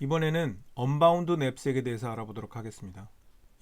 이번에는 언바운드 냅색에 대해서 알아보도록 하겠습니다.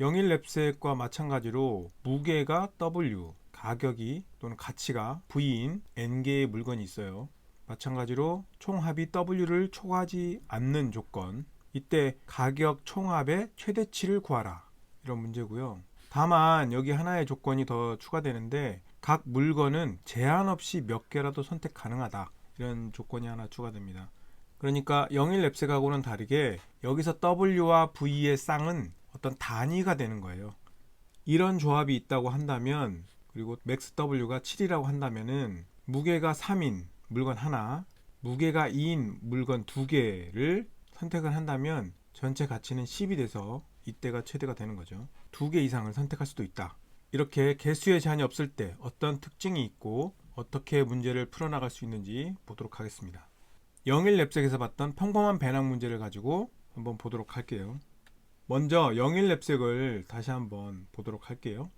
영일 냅색과 마찬가지로 무게가 W, 가격이 또는 가치가 V인 N개의 물건이 있어요. 마찬가지로 총합이 W를 초과하지 않는 조건. 이때 가격 총합의 최대치를 구하라. 이런 문제고요. 다만 여기 하나의 조건이 더 추가되는데 각 물건은 제한 없이 몇 개라도 선택 가능하다. 이런 조건이 하나 추가됩니다. 그러니까 영일 랩색하고는 다르게 여기서 W와 V의 쌍은 어떤 단위가 되는 거예요. 이런 조합이 있다고 한다면 그리고 맥스 W가 7이라고 한다면은 무게가 3인 물건 하나, 무게가 2인 물건 두 개를 선택을 한다면 전체 가치는 10이 돼서 이때가 최대가 되는 거죠. 두 개 이상을 선택할 수도 있다. 이렇게 개수의 제한이 없을 때 어떤 특징이 있고 어떻게 문제를 풀어나갈 수 있는지 보도록 하겠습니다. 영일 랩색에서 봤던 평범한 배낭 문제를 가지고 한번 보도록 할게요. 먼저 영일 랩색을 다시 한번 보도록 할게요.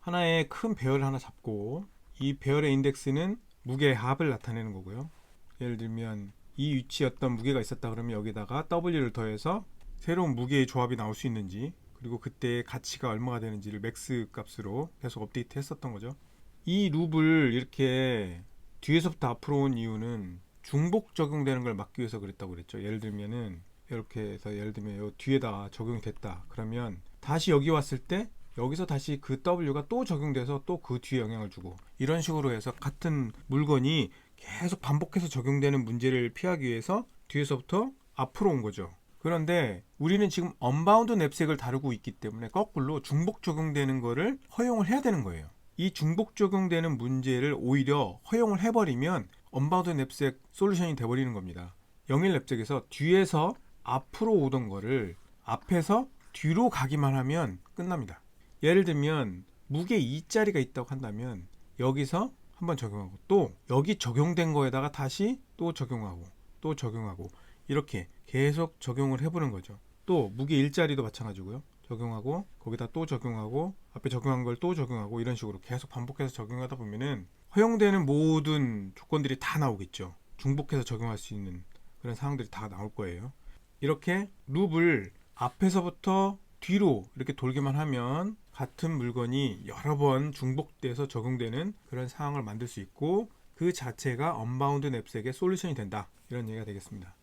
하나의 큰 배열 하나 잡고 이 배열의 인덱스는 무게의 합을 나타내는 거고요. 예를 들면 이 어떤 무게가 있었다 그러면 여기다가 W를 더해서 새로운 무게의 조합이 나올 수 있는지 그리고 그때의 가치가 얼마가 되는지를 맥스 값으로 계속 업데이트 했었던 거죠. 이 룹을 이렇게 뒤에서부터 앞으로 온 이유는 중복 적용되는 걸 막기 위해서 그랬다고 그랬죠. 예를 들면은 이렇게 해서 예를 들면 요 뒤에다 적용이 됐다. 그러면 다시 여기 왔을 때 여기서 다시 그 W가 또 적용돼서 또 그 뒤에 영향을 주고 이런 식으로 해서 같은 물건이 계속 반복해서 적용되는 문제를 피하기 위해서 뒤에서부터 앞으로 온 거죠. 그런데 우리는 지금 언바운드 냅색을 다루고 있기 때문에 거꾸로 중복 적용되는 거를 허용을 해야 되는 거예요. 이 중복 적용되는 문제를 오히려 허용을 해버리면 언바운드 냅색 솔루션이 돼버리는 겁니다. 영일 냅색에서 뒤에서 앞으로 오던 거를 앞에서 뒤로 가기만 하면 끝납니다. 예를 들면 무게 2짜리가 있다고 한다면 여기서 한번 적용하고 또 여기 적용된 거에다가 다시 또 적용하고 또 적용하고 이렇게 계속 적용을 해보는 거죠. 또 무게 1짜리도 마찬가지고요. 적용하고 거기다 또 적용하고 앞에 적용한 걸 또 적용하고 이런 식으로 계속 반복해서 적용하다 보면은 허용되는 모든 조건들이 다 나오겠죠. 중복해서 적용할 수 있는 그런 상황들이 다 나올 거예요. 이렇게 룹을 앞에서부터 뒤로 이렇게 돌기만 하면 같은 물건이 여러 번 중복돼서 적용되는 그런 상황을 만들 수 있고 그 자체가 언바운드 냅색의 솔루션이 된다. 이런 얘기가 되겠습니다.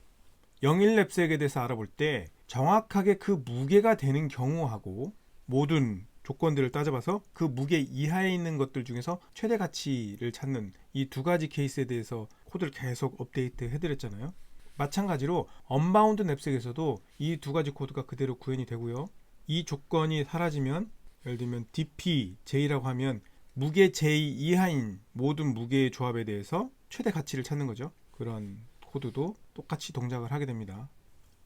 영일 냅색에 대해서 알아볼 때 정확하게 그 무게가 되는 경우하고 모든 조건들을 따져봐서 그 무게 이하에 있는 것들 중에서 최대 가치를 찾는 이 두 가지 케이스에 대해서 코드를 계속 업데이트 해드렸잖아요. 마찬가지로 언바운드 냅색에서도 이 두 가지 코드가 그대로 구현이 되고요. 이 조건이 사라지면 예를 들면 DP, J라고 하면 무게 J 이하인 모든 무게의 조합에 대해서 최대 가치를 찾는 거죠. 그런 코드도 똑같이 동작을 하게 됩니다.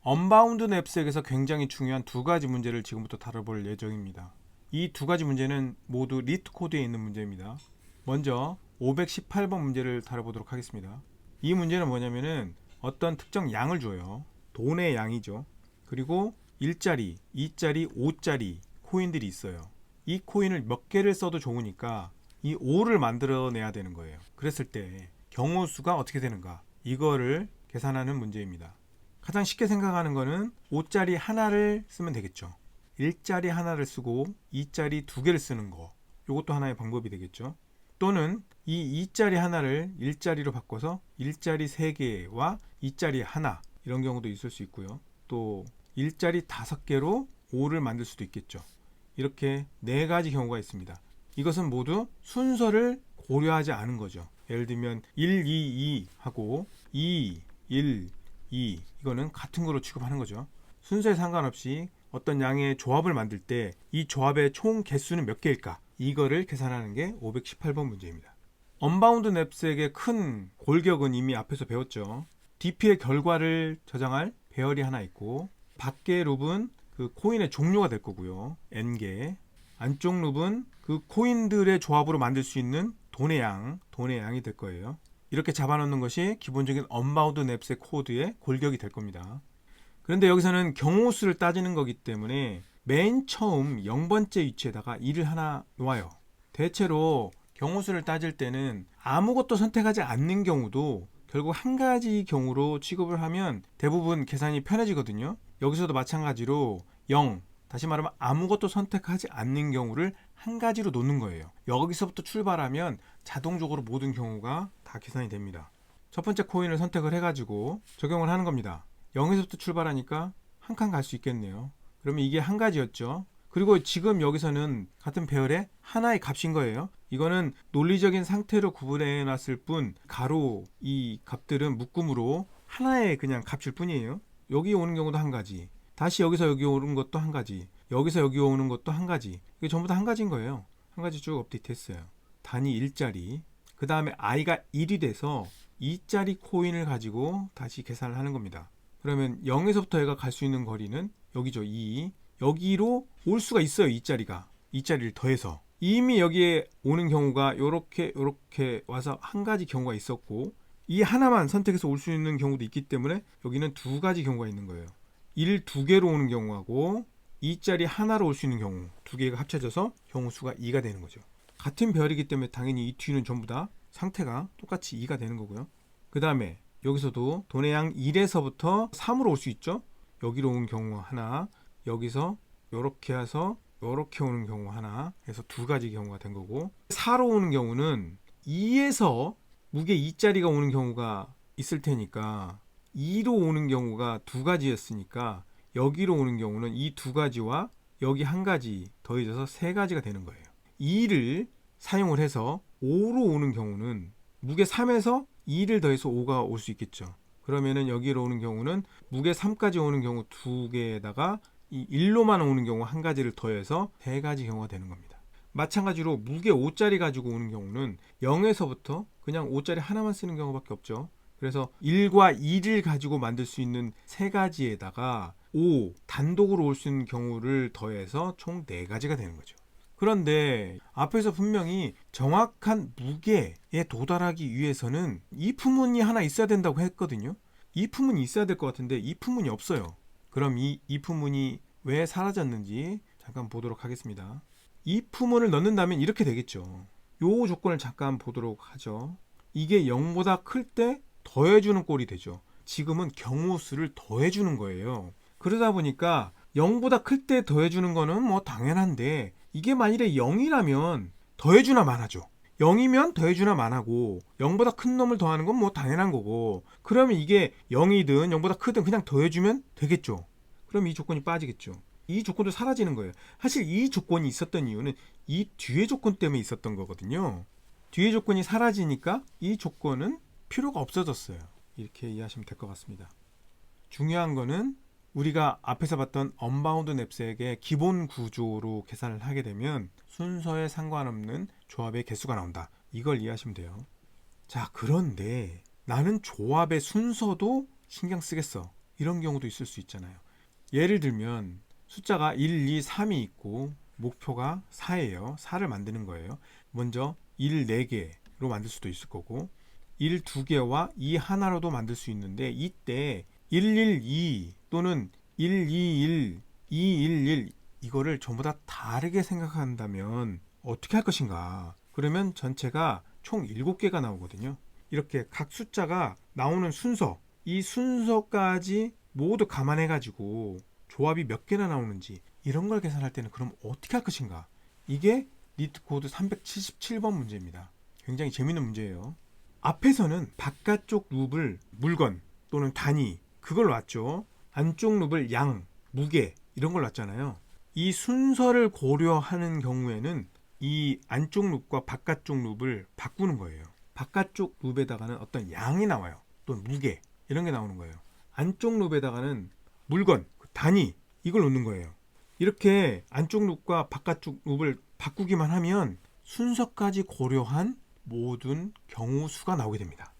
언바운드 냅색에서 굉장히 중요한 두 가지 문제를 지금부터 다뤄볼 예정입니다. 이 두 가지 문제는 모두 리트 코드에 있는 문제입니다. 먼저 518번 문제를 다뤄보도록 하겠습니다. 이 문제는 뭐냐면은 어떤 특정 양을 줘요. 돈의 양이죠. 그리고 1짜리, 2짜리, 5짜리 코인들이 있어요. 이 코인을 몇 개를 써도 좋으니까 이 5를 만들어내야 되는 거예요. 그랬을 때 경우 수가 어떻게 되는가? 이거를 계산하는 문제입니다. 가장 쉽게 생각하는 거는 5짜리 하나를 쓰면 되겠죠. 1짜리 하나를 쓰고 2짜리 두 개를 쓰는 거. 이것도 하나의 방법이 되겠죠. 또는 이 2짜리 하나를 1짜리로 바꿔서 1짜리 3개와 2짜리 하나 이런 경우도 있을 수 있고요. 또 1짜리 5개로 5를 만들 수도 있겠죠. 이렇게 네 가지 경우가 있습니다. 이것은 모두 순서를 고려하지 않은 거죠. 예를 들면 1, 2, 2 하고 2, 1, 2 이거는 같은 거로 취급하는 거죠. 순서에 상관없이 어떤 양의 조합을 만들 때 이 조합의 총 개수는 몇 개일까? 이거를 계산하는 게 518번 문제입니다. 언바운드 냅색의 큰 골격은 이미 앞에서 배웠죠. DP의 결과를 저장할 배열이 하나 있고 밖의 룹은 그 코인의 종류가 될 거고요. N개. 안쪽 룹은 그 코인들의 조합으로 만들 수 있는 돈의 양, 돈의 양이 될 거예요. 이렇게 잡아놓는 것이 기본적인 언바운드 냅색 코드의 골격이 될 겁니다. 그런데 여기서는 경우 수를 따지는 거기 때문에 맨 처음 0번째 위치에다가 1을 하나 놓아요. 대체로 경우 수를 따질 때는 아무것도 선택하지 않는 경우도 결국 한 가지 경우로 취급을 하면 대부분 계산이 편해지거든요. 여기서도 마찬가지로 0, 다시 말하면 아무것도 선택하지 않는 경우를 한 가지로 놓는 거예요. 여기서부터 출발하면 자동적으로 모든 경우가 다 계산이 됩니다. 첫 번째 코인을 선택을 해가지고 적용을 하는 겁니다. 0에서부터 출발하니까 한 칸 갈 수 있겠네요. 그러면 이게 한 가지였죠. 그리고 지금 여기서는 같은 배열의 하나의 값인 거예요. 이거는 논리적인 상태로 구분해 놨을 뿐 가로 이 값들은 묶음으로 하나의 그냥 값일 뿐이에요. 여기 오는 경우도 한 가지. 다시 여기서 여기 오는 것도 한 가지. 여기서 여기 오는 것도 한 가지. 이게 전부 다 한 가지인 거예요. 한 가지 쭉 업데이트 했어요. 단위 1짜리. 그 다음에 i가 1이 돼서 2짜리 코인을 가지고 다시 계산을 하는 겁니다. 그러면 0에서부터 얘가 갈 수 있는 거리는 여기죠. 2. 여기로 올 수가 있어요. 2짜리가. 2짜리를 더해서. 이미 여기에 오는 경우가 요렇게 요렇게 와서 한 가지 경우가 있었고 이 하나만 선택해서 올 수 있는 경우도 있기 때문에 여기는 두 가지 경우가 있는 거예요. 1 두 개로 오는 경우하고 2짜리 하나로 올 수 있는 경우 두 개가 합쳐져서 경우 수가 2가 되는 거죠. 같은 별이기 때문에 당연히 이 뒤는 전부 다 상태가 똑같이 2가 되는 거고요. 그 다음에 여기서도 돈의 양 1에서부터 3으로 올 수 있죠. 여기로 온 경우 하나, 여기서 이렇게 해서 이렇게 오는 경우 하나 해서 두 가지 경우가 된 거고 4로 오는 경우는 2에서 무게 2짜리가 오는 경우가 있을 테니까 2로 오는 경우가 두 가지였으니까 여기로 오는 경우는 이 두 가지와 여기 한 가지 더해져서 세 가지가 되는 거예요. 2를 사용을 해서 5로 오는 경우는 무게 3에서 2를 더해서 5가 올 수 있겠죠. 그러면은 여기로 오는 경우는 무게 3까지 오는 경우 두 개에다가 이 1로만 오는 경우 한 가지를 더해서 세 가지 경우가 되는 겁니다. 마찬가지로 무게 5짜리 가지고 오는 경우는 0에서부터 그냥 5짜리 하나만 쓰는 경우밖에 없죠. 그래서 1과 2를 가지고 만들 수 있는 세 가지에다가 5 단독으로 올 수 있는 경우를 더해서 총 4가지가 되는 거죠. 그런데 앞에서 분명히 정확한 무게에 도달하기 위해서는 이 품문이 하나 있어야 된다고 했거든요. 이 품문이 있어야 될 것 같은데 이 품문이 없어요. 그럼 이, 이 품문이 왜 사라졌는지 잠깐 보도록 하겠습니다. 이 품문을 넣는다면 이렇게 되겠죠. 요 조건을 잠깐 보도록 하죠. 이게 0보다 클 때 더해주는 꼴이 되죠. 지금은 경우 수를 더해주는 거예요. 그러다 보니까 0보다 클 때 더해주는 거는 뭐 당연한데 이게 만일에 0이라면 더해주나 만하죠. 0이면 더해주나 만하고 0보다 큰 놈을 더하는 건 뭐 당연한 거고 그러면 이게 0이든 0보다 크든 그냥 더해주면 되겠죠. 그럼 이 조건이 빠지겠죠. 이 조건도 사라지는 거예요. 사실 이 조건이 있었던 이유는 이 뒤의 조건 때문에 있었던 거거든요. 뒤의 조건이 사라지니까 이 조건은 필요가 없어졌어요. 이렇게 이해하시면 될 것 같습니다. 중요한 거는 우리가 앞에서 봤던 언바운드 냅스에게 기본 구조로 계산을 하게 되면 순서에 상관없는 조합의 개수가 나온다. 이걸 이해하시면 돼요. 자, 그런데 나는 조합의 순서도 신경 쓰겠어. 이런 경우도 있을 수 있잖아요. 예를 들면 숫자가 1, 2, 3이 있고 목표가 4예요. 4를 만드는 거예요. 먼저 1 4개로 만들 수도 있을 거고 1 2개와 2 하나로도 만들 수 있는데 이때 112 또는 121, 211 이거를 전부 다 다르게 생각한다면 어떻게 할 것인가? 그러면 전체가 총 7개가 나오거든요. 이렇게 각 숫자가 나오는 순서, 이 순서까지 모두 감안해 가지고 조합이 몇 개나 나오는지 이런 걸 계산할 때는 그럼 어떻게 할 것인가? 이게 니트 코드 377번 문제입니다. 굉장히 재밌는 문제예요. 앞에서는 바깥쪽 룹을 물건 또는 단위 그걸 놨죠. 안쪽 룹을 양, 무게 이런 걸 놨잖아요. 이 순서를 고려하는 경우에는 이 안쪽 룹과 바깥쪽 룹을 바꾸는 거예요. 바깥쪽 룹에다가는 어떤 양이 나와요. 또는 무게 이런 게 나오는 거예요. 안쪽 룹에다가는 물건, 단위 이걸 놓는 거예요. 이렇게 안쪽 룹과 바깥쪽 룹을 바꾸기만 하면 순서까지 고려한 모든 경우 수가 나오게 됩니다.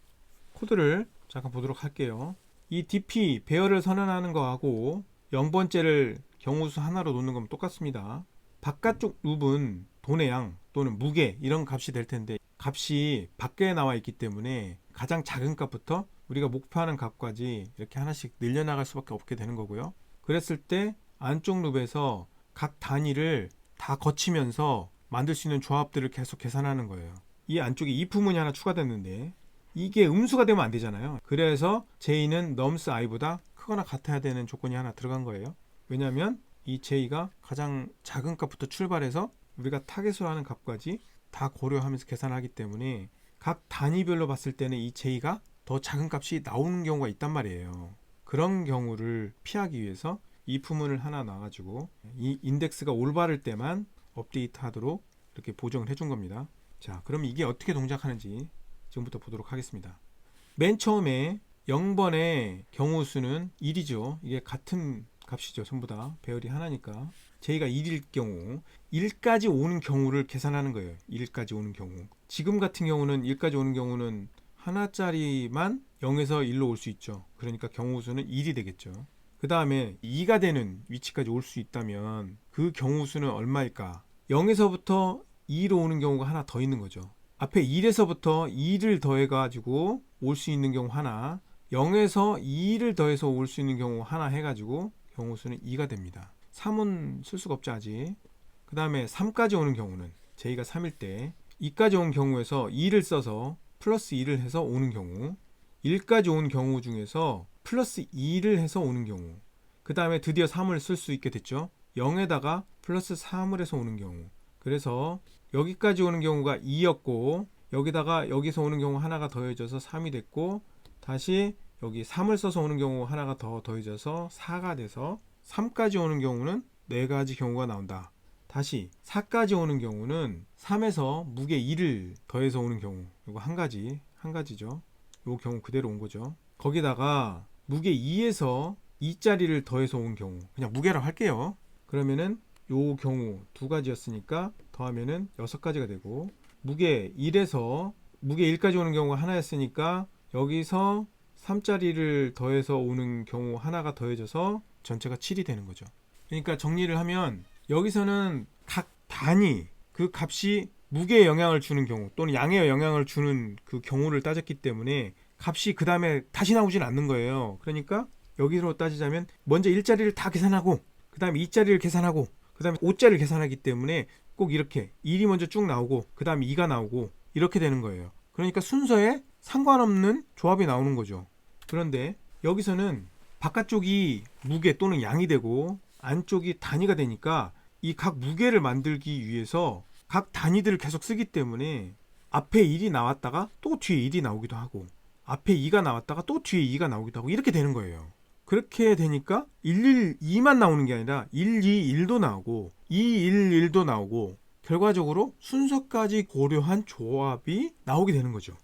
코드를 잠깐 보도록 할게요. 이 DP 배열을 선언하는 거하고 0번째를 경우수 하나로 놓는 건 똑같습니다. 바깥쪽 룹은 돈의 양 또는 무게 이런 값이 될 텐데 값이 밖에 나와 있기 때문에 가장 작은 값부터 우리가 목표하는 값까지 이렇게 하나씩 늘려나갈 수밖에 없게 되는 거고요. 그랬을 때 안쪽 룹에서 각 단위를 다 거치면서 만들 수 있는 조합들을 계속 계산하는 거예요. 이 안쪽에 if 문이 하나 추가됐는데 이게 음수가 되면 안 되잖아요. 그래서 J는 넘스 I보다 크거나 같아야 되는 조건이 하나 들어간 거예요. 왜냐하면 이 J가 가장 작은 값부터 출발해서 우리가 타겟으로 하는 값까지 다 고려하면서 계산하기 때문에 각 단위별로 봤을 때는 이 J가 더 작은 값이 나오는 경우가 있단 말이에요. 그런 경우를 피하기 위해서 이 부문을 하나 놔가지고 이 인덱스가 올바를 때만 업데이트 하도록 이렇게 보정을 해준 겁니다. 자, 그럼 이게 어떻게 동작하는지 지금부터 보도록 하겠습니다. 맨 처음에 0번의 경우 수는 1이죠. 이게 같은 값이죠. 전부 다 배열이 하나니까. J가 1일 경우 1까지 오는 경우를 계산하는 거예요. 1까지 오는 경우. 지금 같은 경우는 1까지 오는 경우는 하나짜리만 0에서 1로 올 수 있죠. 그러니까 경우 수는 1이 되겠죠. 그 다음에 2가 되는 위치까지 올 수 있다면 그 경우 수는 얼마일까? 0에서부터 2로 오는 경우가 하나 더 있는 거죠. 앞에 1에서부터 2를 더해가지고 올 수 있는 경우 하나, 0에서 2를 더해서 올 수 있는 경우 하나 해가지고 경우 수는 2가 됩니다. 3은 쓸 수가 없죠, 아직. 그 다음에 3까지 오는 경우는 J가 3일 때 2까지 온 경우에서 2를 써서 플러스 2를 해서 오는 경우 1까지 온 경우 중에서 플러스 2를 해서 오는 경우 그 다음에 드디어 3을 쓸 수 있게 됐죠 0에다가 플러스 3을 해서 오는 경우 그래서 여기까지 오는 경우가 2였고 여기다가 여기서 오는 경우 하나가 더해져서 3이 됐고 다시 여기 3을 써서 오는 경우 하나가 더 더해져서 4가 돼서 3까지 오는 경우는 4가지 경우가 나온다. 다시 4까지 오는 경우는 3에서 무게 2를 더해서 오는 경우 이거 한 가지 한 가지죠. 요 경우 그대로 온 거죠. 거기다가 무게 2에서 2짜리를 더해서 온 경우 그냥 무게로 할게요. 그러면은 요 경우 두 가지였으니까 더하면은 여섯 가지가 되고 무게 1에서 무게 1까지 오는 경우가 하나였으니까 여기서 3짜리를 더해서 오는 경우 하나가 더해져서 전체가 7이 되는 거죠. 그러니까 정리를 하면 여기서는 각 단위 그 값이 무게에 영향을 주는 경우 또는 양에 영향을 주는 그 경우를 따졌기 때문에 값이 그 다음에 다시 나오진 않는 거예요. 그러니까 여기로 따지자면 먼저 1자리를 다 계산하고 그 다음에 2자리를 계산하고 그 다음에 5자리를 계산하기 때문에 꼭 이렇게 1이 먼저 쭉 나오고 그 다음에 2가 나오고 이렇게 되는 거예요. 그러니까 순서에 상관없는 조합이 나오는 거죠. 그런데 여기서는 바깥쪽이 무게 또는 양이 되고 안쪽이 단위가 되니까 이 각 무게를 만들기 위해서 각 단위들을 계속 쓰기 때문에 앞에 1이 나왔다가 또 뒤에 1이 나오기도 하고 앞에 2가 나왔다가 또 뒤에 2가 나오기도 하고 이렇게 되는 거예요. 그렇게 되니까 112만 나오는 게 아니라 121도 나오고 211도 나오고 결과적으로 순서까지 고려한 조합이 나오게 되는 거죠.